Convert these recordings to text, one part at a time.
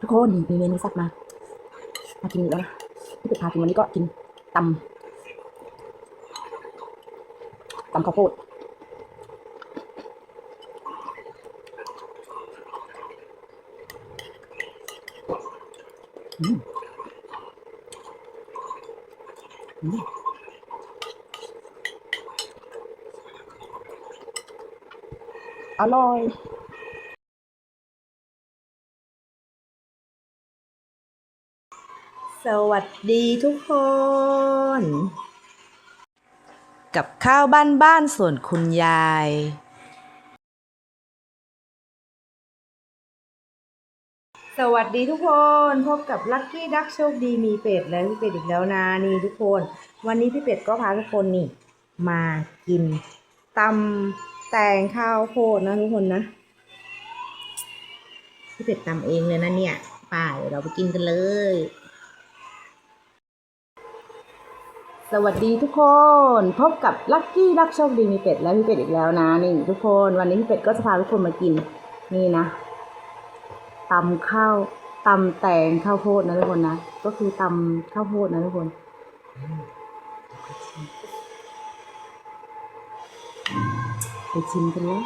ทุกคนมีเมนูแซ่บมามากินแล้วนะที่เป็ดพากินวันนี้ก็กินตำตำข้าวโพดอืมอืมอร่อย สวัสดีทุกคน กับข้าวบ้านบ้านส่วนคุณยาย สวัสดีทุกคนพบกับลัคกี้ดักโชคดีมีเป็ดและพี่เป็ดอีกแล้วนะนี่ทุกคน วันนี้พี่เป็ดก็พาทุกคนนี่มากินตำแตงข้าวโพดนะทุกคนนะพี่เป็ดตำเองเลยนะเนี่ยไป่าเราไปกินกันเลย สวัสดีทุกคนพบกับลัคกี้รักโชคดีมีเป็ดและพี่เป็ดอีกแล้วนะนี่ทุกคนวันนี้พี่เป็ดก็จะพาทุกคนมากิน นี่นะตำข้าวตำแตงข้าวโพดนะทุกคนนะก็คือตำข้าวโพดนะทุกคนไปชิมกันเลย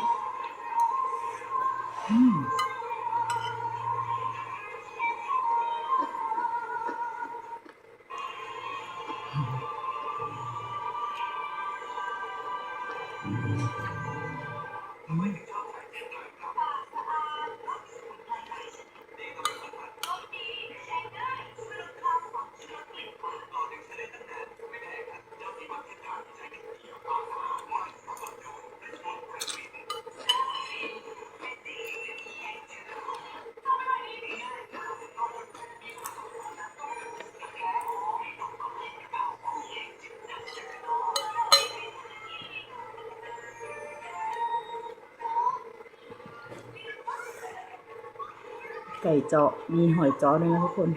ไก่เจาะมีหอยเจาะด้วยนะทุกคน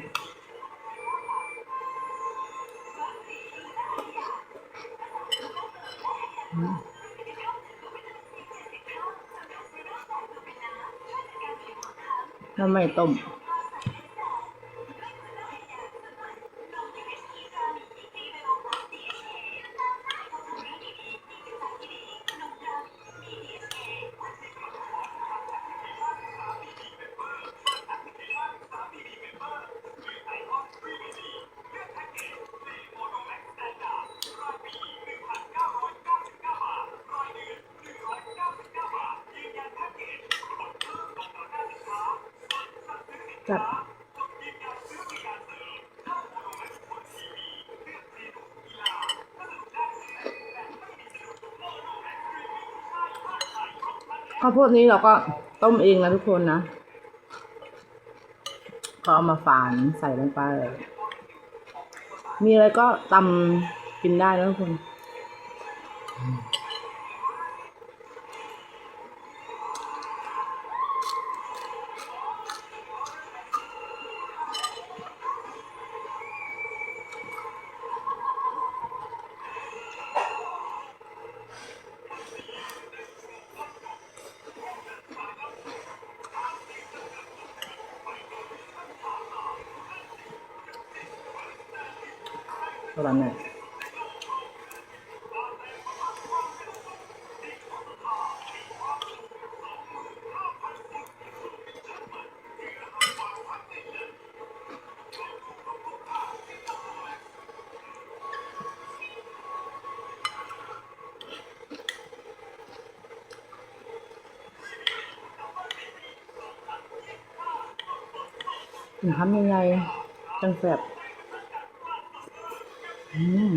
ทำไมต้ม จัดข้าวโพดนี้เราก็ต้มเองนะทุกคนนะก็เอามาฝานใส่ลงไป มีอะไรก็ตำกินได้นะทุกคน เท่านั้นแหละถึงทำยังไงจังแสบ อืม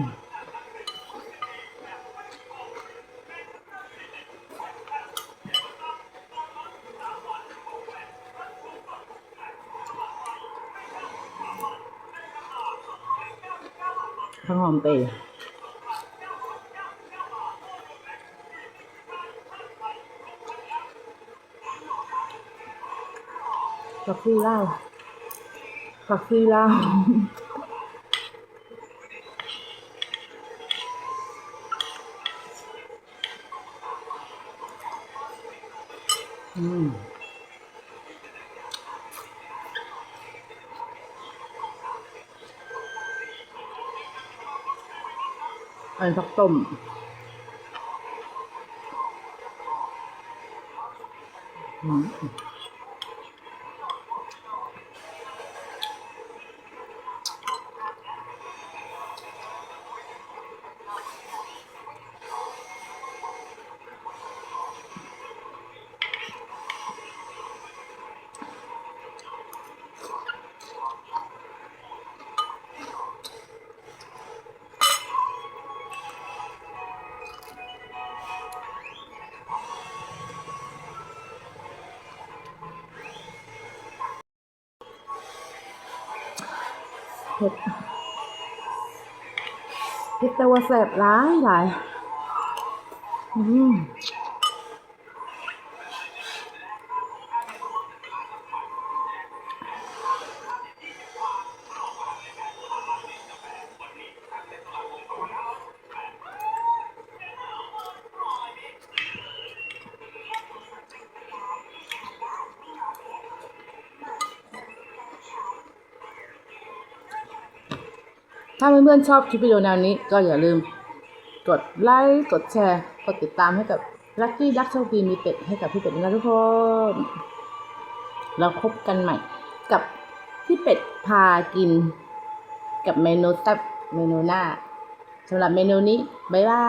ข้าวหอมเตยผักซีเล้าผักซีเล้า อืมอันผักต้มอืม เผ็ดเผ็ดแต่ว่าแสบร้ายหลายอืม ถ้าเพื่อนๆชอบคลิปวิดีโอแนวนี้ก็อย่าลืมกดไลค์กดแชร์ กดติดตามให้กับลัคกี้ดักโชคดีมีเป็ดให้กับพี่เป็ดด้วยนะทุกคนเราพบกันใหม่ กับพี่เป็ดพากิน กับเมนูแซ่บเมนูหน้าสำหรับเมนูนี้ บ๊ายบา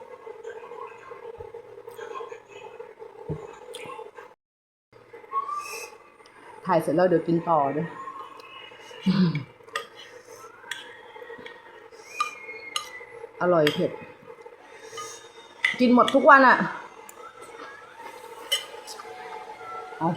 ย ถ่ายเสร็จแล้วเดี๋ยวกินต่อด้วยอร่อยเผ็ด กินหมดทุกวันอะ่ะ เอา